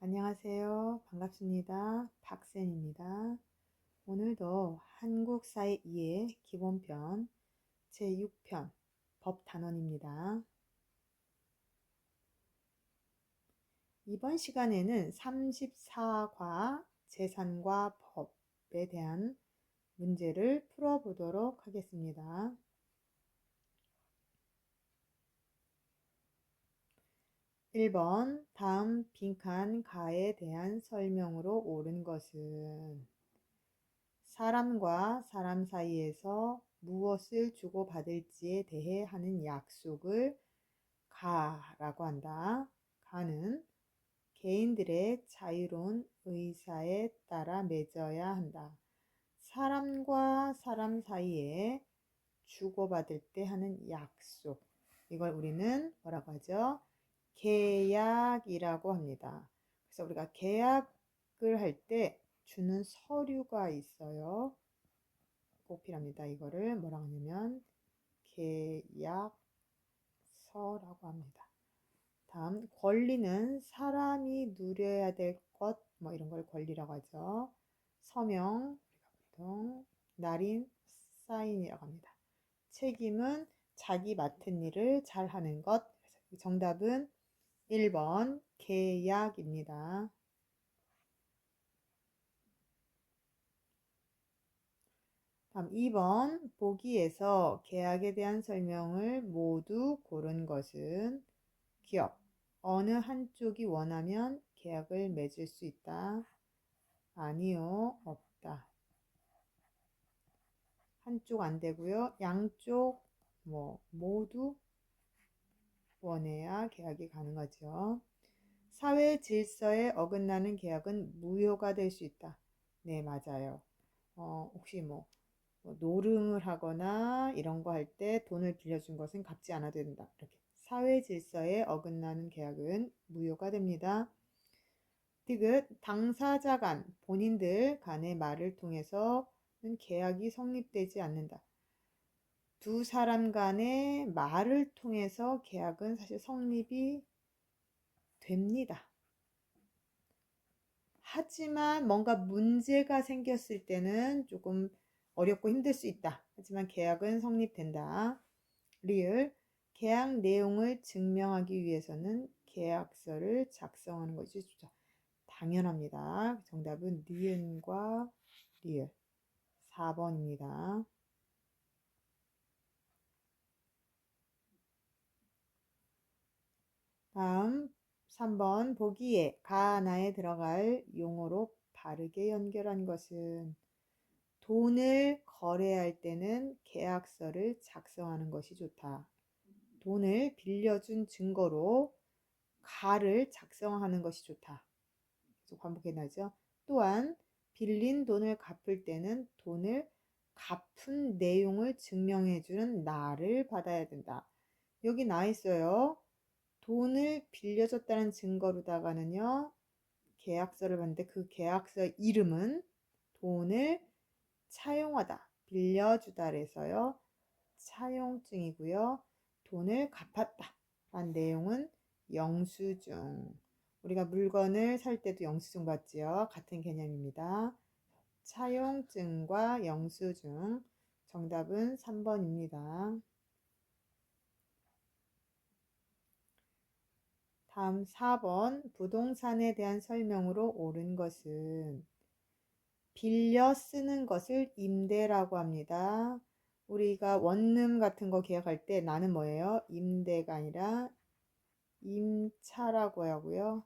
안녕하세요. 반갑습니다. 박센입니다. 오늘도 한국 사회 2의 기본편 제6편 법 단원입니다. 이번 시간에는 34과 재산과 법에 대한 문제를 풀어보도록 하겠습니다. 1번 다음 빈칸 가에 대한 설명으로 옳은 것은 사람과 사람 사이에서 무엇을 주고받을지에 대해 하는 약속을 가라고 한다. 가는 개인들의 자유로운 의사에 따라 맺어야 한다. 사람과 사람 사이에 주고받을 때 하는 약속. 이걸 우리는 뭐라고 하죠? 계약이라고 합니다. 그래서 우리가 계약을 할 때 주는 서류가 있어요. 꼭 필요합니다. 이거를 뭐라고 하냐면 계약서라고 합니다. 다음 권리는 사람이 누려야 될 것 뭐 이런 걸 권리라고 하죠. 서명 보통 날인 사인이라고 합니다. 책임은 자기 맡은 일을 잘 하는 것. 정답은 1번 계약입니다. 다음 2번 보기에서 계약에 대한 설명을 모두 고른 것은 기업 어느 한쪽이 원하면 계약을 맺을 수 있다. 아니요, 없다. 한쪽 안 되고요. 양쪽 뭐 모두 원해야 계약이 가능하죠. 사회 질서에 어긋나는 계약은 무효가 될 수 있다. 네, 맞아요. 어, 혹시 뭐, 뭐 노름을 하거나 이런 거 할 때 돈을 빌려준 것은 갚지 않아도 된다. 이렇게 사회 질서에 어긋나는 계약은 무효가 됩니다. 디귿 당사자 간 본인들 간의 말을 통해서는 계약이 성립되지 않는다. 두 사람 간의 말을 통해서 계약은 사실 성립이 됩니다. 하지만 뭔가 문제가 생겼을 때는 조금 어렵고 힘들 수 있다. 하지만 계약은 성립된다. 리을 계약 내용을 증명하기 위해서는 계약서를 작성하는 것이 좋다. 당연합니다. 정답은 니은과 리을 4번입니다. 다음 3번 보기에 가나에 들어갈 용어로 바르게 연결한 것은 돈을 거래할 때는 계약서를 작성하는 것이 좋다. 돈을 빌려준 증거로 가를 작성하는 것이 좋다. 계속 반복해 나죠. 또한 빌린 돈을 갚을 때는 돈을 갚은 내용을 증명해 주는 나를 받아야 된다. 여기 나 있어요. 돈을 빌려줬다는 증거로다가는요, 계약서를 봤는데 그 계약서 이름은 돈을 차용하다, 빌려주다 그래서요, 차용증이고요, 돈을 갚았다 라는 내용은 영수증. 우리가 물건을 살 때도 영수증 받지요. 같은 개념입니다. 차용증과 영수증. 정답은 3번입니다. 다음 4번 부동산에 대한 설명으로 옳은 것은 빌려 쓰는 것을 임대라고 합니다. 우리가 원룸 같은 거 계약할 때 나는 뭐예요? 임대가 아니라 임차라고 하고요.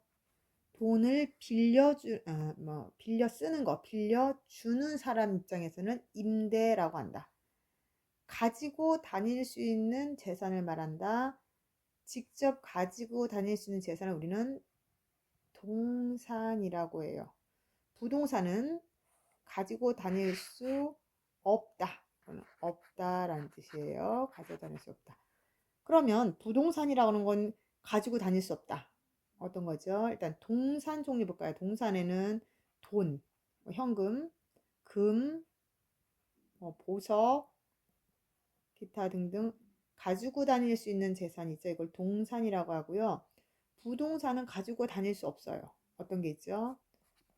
돈을 빌려주, 아, 뭐, 빌려 쓰는 거, 빌려주는 사람 입장에서는 임대라고 한다. 가지고 다닐 수 있는 재산을 말한다. 직접 가지고 다닐 수 있는 재산을 우리는 동산이라고 해요. 부동산은 가지고 다닐 수 없다. 없다라는 뜻이에요. 가지고 다닐 수 없다. 그러면 부동산이라고 하는 건 가지고 다닐 수 없다. 어떤 거죠? 일단 동산 종류 볼까요? 동산에는 돈, 뭐 현금, 금, 뭐 보석, 기타 등등 가지고 다닐 수 있는 재산이 있죠. 이걸 동산이라고 하고요. 부동산은 가지고 다닐 수 없어요. 어떤 게 있죠?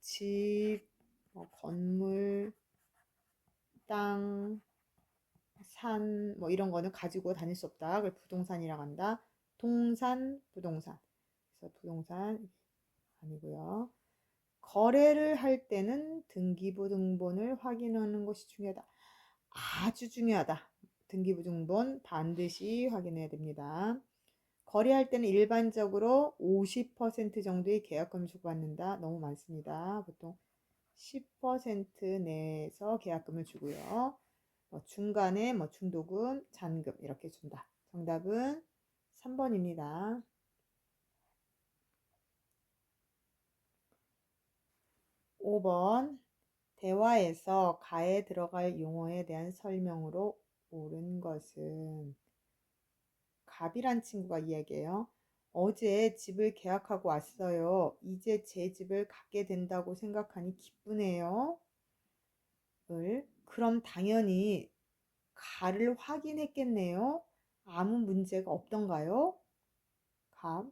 집, 뭐 건물, 땅, 산, 뭐 이런 거는 가지고 다닐 수 없다. 그걸 부동산이라고 한다. 동산, 부동산. 그래서 부동산 아니고요. 거래를 할 때는 등기부등본을 확인하는 것이 중요하다. 아주 중요하다. 등기부등본 반드시 확인해야 됩니다. 거래할 때는 일반적으로 50% 정도의 계약금을 주고받는다. 너무 많습니다. 보통 10% 내에서 계약금을 주고요. 뭐 중간에 뭐 중도금, 잔금 이렇게 준다. 정답은 3번입니다. 5번 대화에서 가에 들어갈 용어에 대한 설명으로 옳은 것은 갑이란 친구가 이야기해요. 어제 집을 계약하고 왔어요. 이제 제 집을 갖게 된다고 생각하니 기쁘네요. 을 그럼 당연히 가를 확인했겠네요. 아무 문제가 없던가요? 갑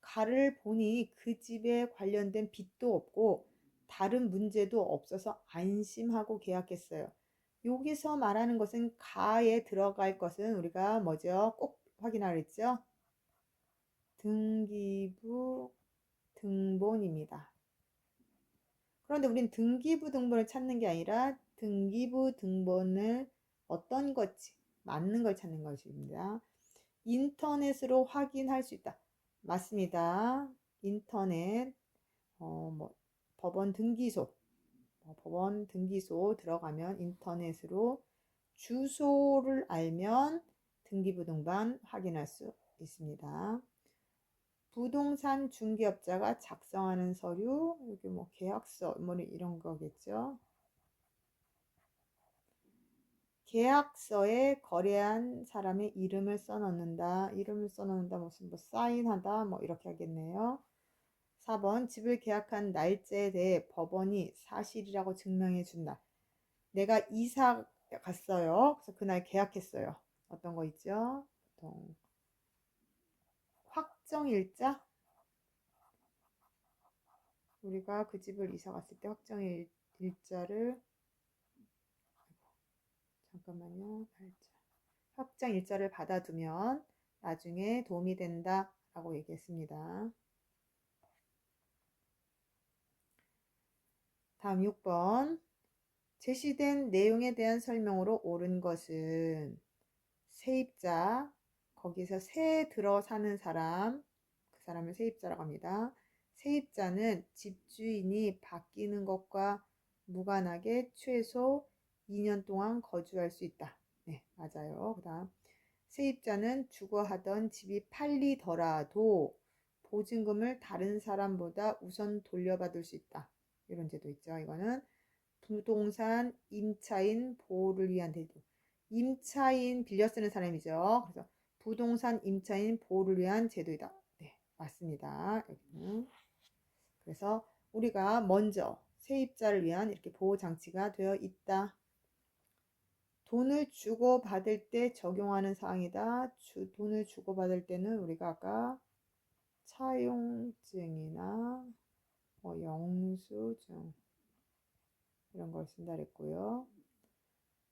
가를 보니 그 집에 관련된 빚도 없고 다른 문제도 없어서 안심하고 계약했어요. 여기서 말하는 것은 가에 들어갈 것은 우리가 뭐죠? 꼭 확인하라 했죠? 등기부 등본입니다. 그런데 우린 등기부 등본을 찾는 게 아니라 등기부 등본을 어떤 것이 맞는 걸 찾는 것입니다. 인터넷으로 확인할 수 있다. 맞습니다. 인터넷 어, 뭐 법원 등기소 어, 법원 등기소 들어가면 인터넷으로 주소를 알면 등기부등본 확인할 수 있습니다. 부동산 중개업자가 작성하는 서류, 여기 뭐 계약서, 뭐 이런 거겠죠. 계약서에 거래한 사람의 이름을 써넣는다. 이름을 써넣는다. 무슨 뭐 사인하다. 뭐 이렇게 하겠네요. 4번 집을 계약한 날짜에 대해 법원이 사실이라고 증명해 준다. 내가 이사 갔어요. 그래서 그날 계약했어요. 어떤 거 있죠? 보통 확정일자? 우리가 그 집을 이사 갔을 때 확정일자를 잠깐만요. 날짜. 확정일자를 받아두면 나중에 도움이 된다 라고 얘기했습니다. 다음 6번 제시된 내용에 대한 설명으로 옳은 것은 세입자 거기서 새 들어 사는 사람 그 사람을 세입자라고 합니다. 세입자는 집주인이 바뀌는 것과 무관하게 최소 2년 동안 거주할 수 있다. 네, 맞아요. 그 다음 세입자는 주거하던 집이 팔리더라도 보증금을 다른 사람보다 우선 돌려받을 수 있다. 이런 제도 있죠. 이거는 부동산 임차인 보호를 위한 제도. 임차인 빌려 쓰는 사람이죠. 그래서 부동산 임차인 보호를 위한 제도이다. 네, 맞습니다. 여기는. 그래서 우리가 먼저 세입자를 위한 이렇게 보호 장치가 되어 있다. 돈을 주고 받을 때 적용하는 사항이다. 주, 돈을 주고 받을 때는 우리가 아까 차용증이나 뭐 영수증 이런 걸 쓴다 그랬고요.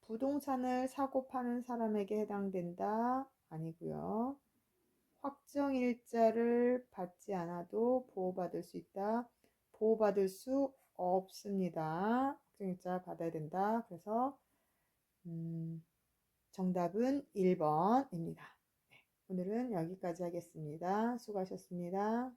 부동산을 사고 파는 사람에게 해당된다 아니고요. 확정 일자를 받지 않아도 보호받을 수 있다. 보호받을 수 없습니다. 확정 일자 받아야 된다. 그래서 음, 정답은 1번입니다. 오늘은 여기까지 하겠습니다. 수고하셨습니다.